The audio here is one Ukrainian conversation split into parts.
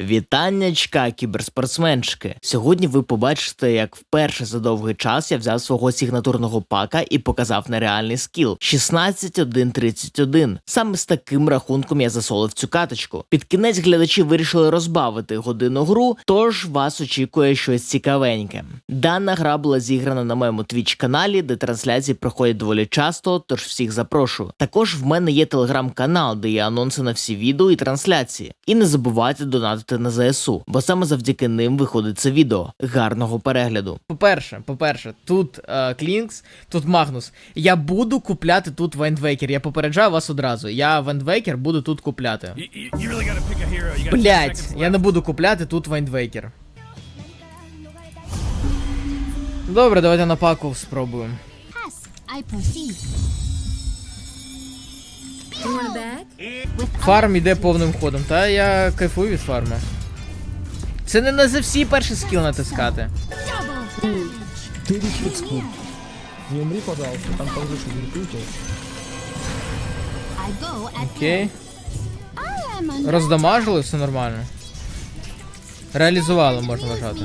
Вітаннячка, кіберспортсменчики! Сьогодні ви побачите, як вперше за довгий час я взяв свого сигнатурного пака і показав нереальний скіл 16-1-31. Саме з таким рахунком я засолив цю каточку. Під кінець глядачі вирішили розбавити годину гру, тож вас очікує щось цікавеньке. Дана гра була зіграна на моєму твіч каналі, де трансляції проходять доволі часто, тож всіх запрошую. Також в мене є телеграм-канал, де є анонси на всі відео і трансляції. І не забувайте донатити на ЗСУ, бо саме завдяки ним виходить це відео. Гарного перегляду. По-перше, по-перше, тут е, Клінкс, тут Магнус. Я буду купляти тут Вайндвейкер. Я попереджаю вас одразу. Я Вайндвейкер буду тут купляти. Really Блять, я не буду купляти тут Вайндвейкер. Добре, давайте на паку спробуємо. Фарм іде повним ходом, та я кайфую від фарма. Це не на за всі перший скіл натискати. Ты Не умри, пожалуйста, там повыше верпите. Окей. Роздамажили, все нормально. Реалізували, можна вважати.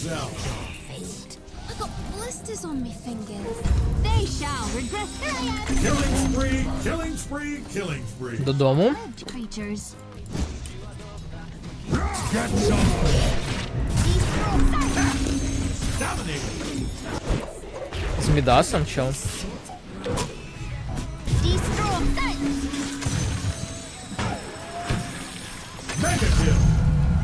take out gazelle. Fate. I got blisters on my fingers. They shall regret their Killing spree, killing spree, killing spree. Додому. Webbed creatures. Get some. These sight. Dominating. З Мідасом, чел.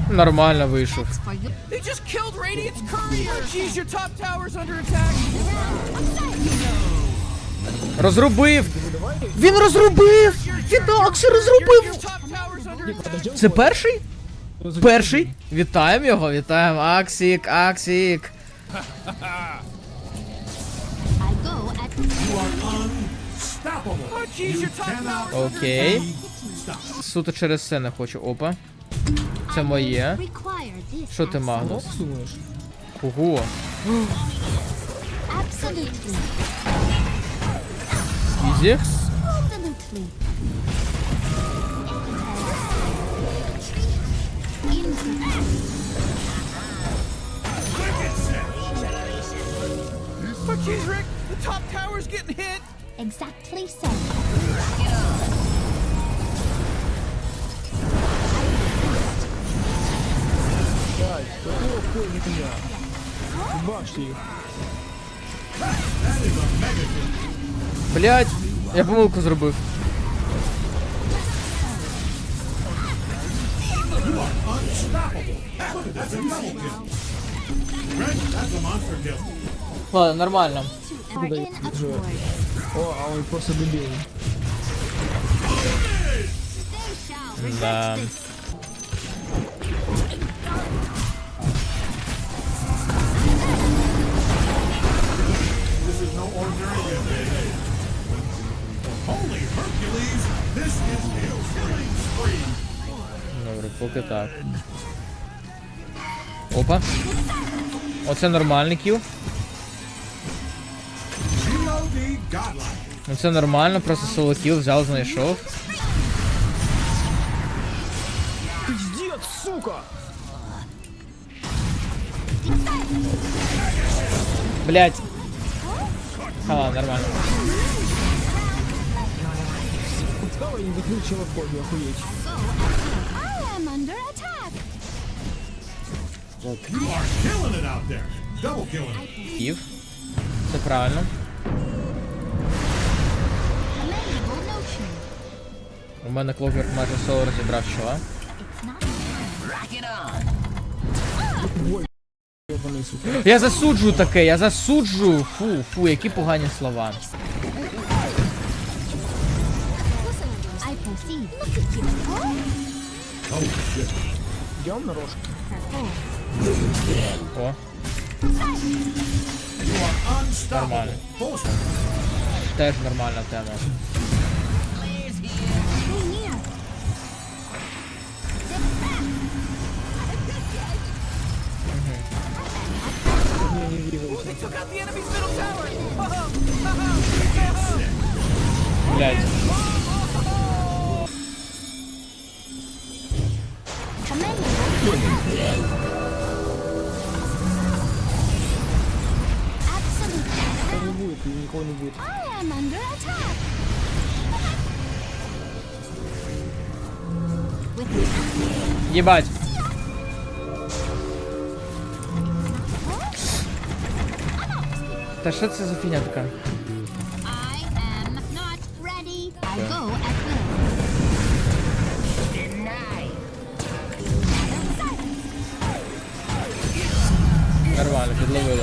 Нормально вийшов. For you. They just killed Radiant's courier. Jeez, your top tower's under attack. Розрубив! Він розрубив! Він Аксі Your, розрубив! Це перший? Перший? Вітаємо його, вітаємо. Аксік, Аксік. Oh Окей. Суто через це не хочу. Опа. Це моє. Що ти, Магнус? Ого. Absolutely. Ізі. Absolutely. Into Oh Rick, the top tower's getting hit. exactly so. Блять, какого хуя? Башни их. Блять, я помилку зарубил. Ладно, нормально. О, а он просто дебил. Да. Так. Опа. Оце нормальний кіл. Ну це нормально, просто соло кіл взяв, знайшов. Пиздец, сука! Блять. А, ладно, нормально. Давай не закричала в охуеть. Ків. Це правильно. У мене Clockwork майже соло розібрав сука. Я засуджую таке, я засуджую. Фу, фу, які погані слова. Идем на рожку. О. Нормально. Теж нормальна тема. Stay никого не будет. I am under attack. With Єбать. Та що це за фігня така? I am not ready. I go at will. Нормально, підловили.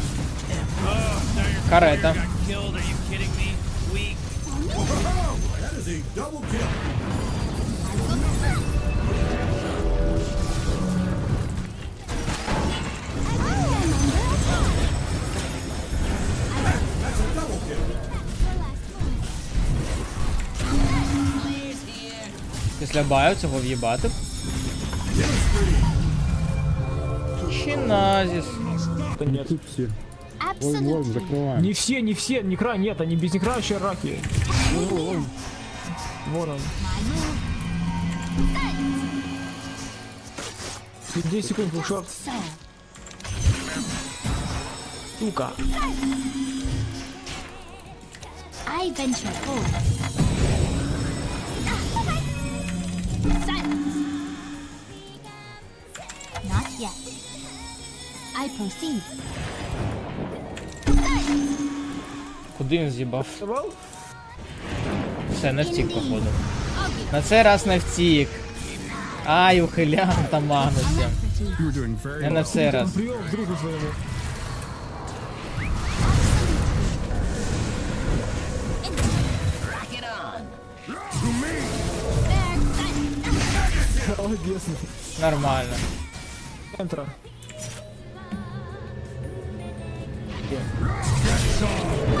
Карета. Після баю цього в'їбати. Чи назіс. Да нет. Absolutely. Не все, не все, некра нет, они без некра еще раки. Ой, ой, ой. Вон он. My move. 10 секунд, фулшот. Сука. I venture forth. Silence. Not yet. I proceed. Куди він з'їбав? Все, не втік, походу. На цей раз не втік. Ай, ухилян та Магнусі. Не на цей раз. Нормально. Центра. Double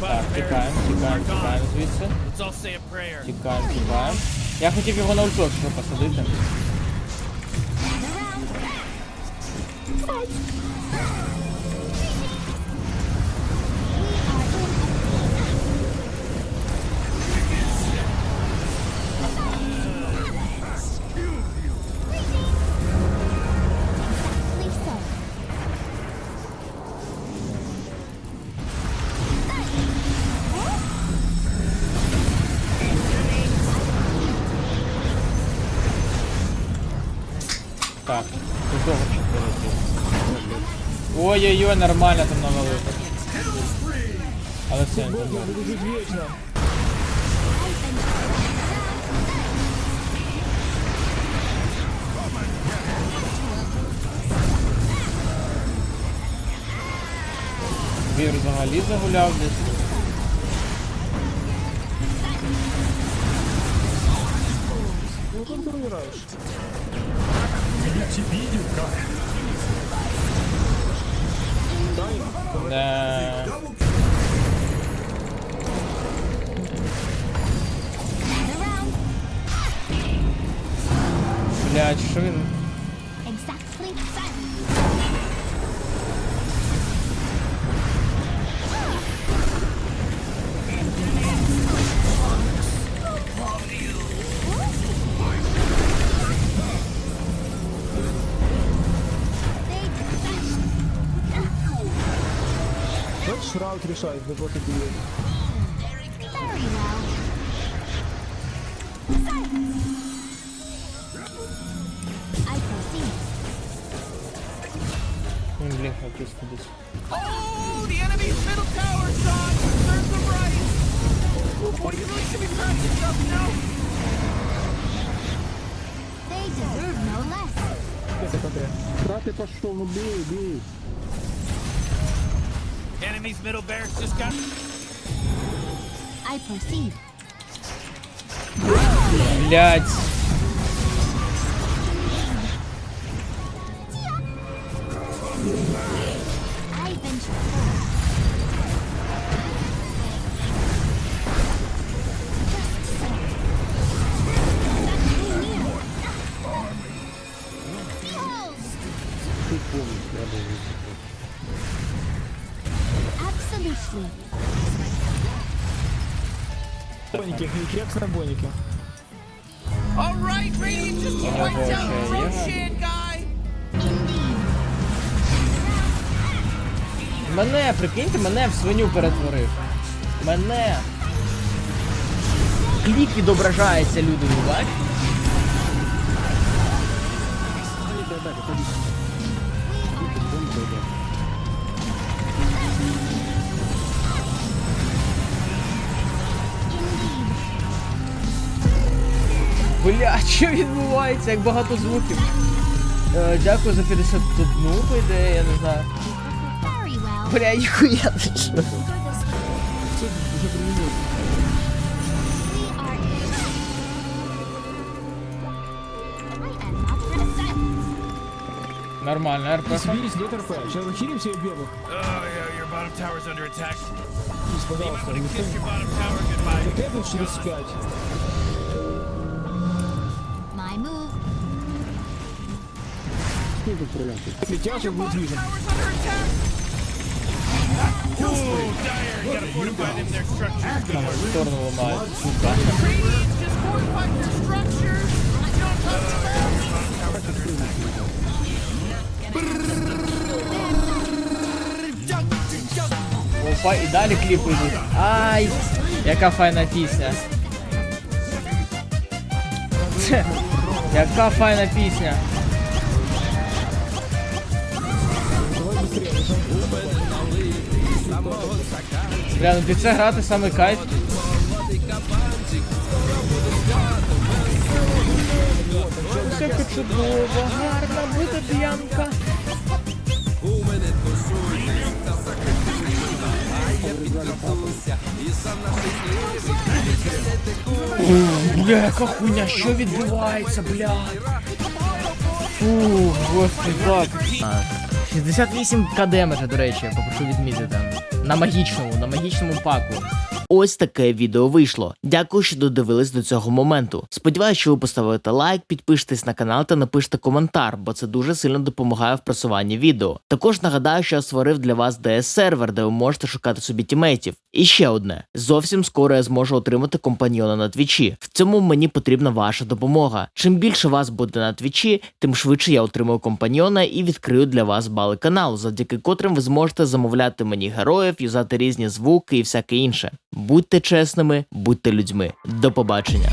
Так, тікаємо, тікаємо, тікаємо звідси. Тікаємо, тікаємо. Я хотів його на ульту, якщо посадити. Ой-ой-ой, нормально там много лута. Але все. Вір взагалі загуляв десь. Ну как ты умираешь? Я тебя видел как. Блядь, що він. Well. Silence. I proceed. Він, блін, якийсь кудись. Oh, the enemy's middle tower, Sean! Serve them right! What you really should be proud of yourself, you know? They deserve no less. Это КТ. Да ты пошел, ну бей, бей. Enemy's middle barracks just got... I proceed. Блядь. I venture forth. Боники, кекс на. All Radiant just wiped out the Roshan guy! Мене, прикиньте, мене в свиню перетворив. Мене. Клік відображається, люди, ви бачите? Бля, що відбувається, як багато звуків. Е, Дякую за 51 по я не знаю. Бля, ніхуя ти що. Нормально, РП. Соберись, нет РП. Сейчас захилим себе белых. Пожалуйста, не стоит. Это 65. fortified their structures! You don't touch them! Опа, і далі кліпи йдуть. Ай! Яка файна пісня. Це, Яка файна пісня. Бля, ну під це грати саме кайф. Всяка чудова, гарна буде п'янка. Бля, яка хуйня, що відбувається, бля? Фу, господи, так. 68 к демеджа, до речі, я попрошу відмітити. На магічному, на магічному паку. Ось таке відео вийшло. Дякую, що додивились до цього моменту. Сподіваюсь, що ви поставите лайк, підпишетесь на канал та напишете коментар, бо це дуже сильно допомагає в просуванні відео. Також нагадаю, що я створив для вас DS сервер, де ви можете шукати собі тімейтів. І ще одне: зовсім скоро я зможу отримати компаньйона на твічі. В цьому мені потрібна ваша допомога. Чим більше вас буде на твічі, тим швидше я отримаю компаньйона і відкрию для вас бали каналу, завдяки котрим ви зможете замовляти мені героїв, юзати різні звуки і всяке інше. Будьте чесними, будьте людьми. До побачення.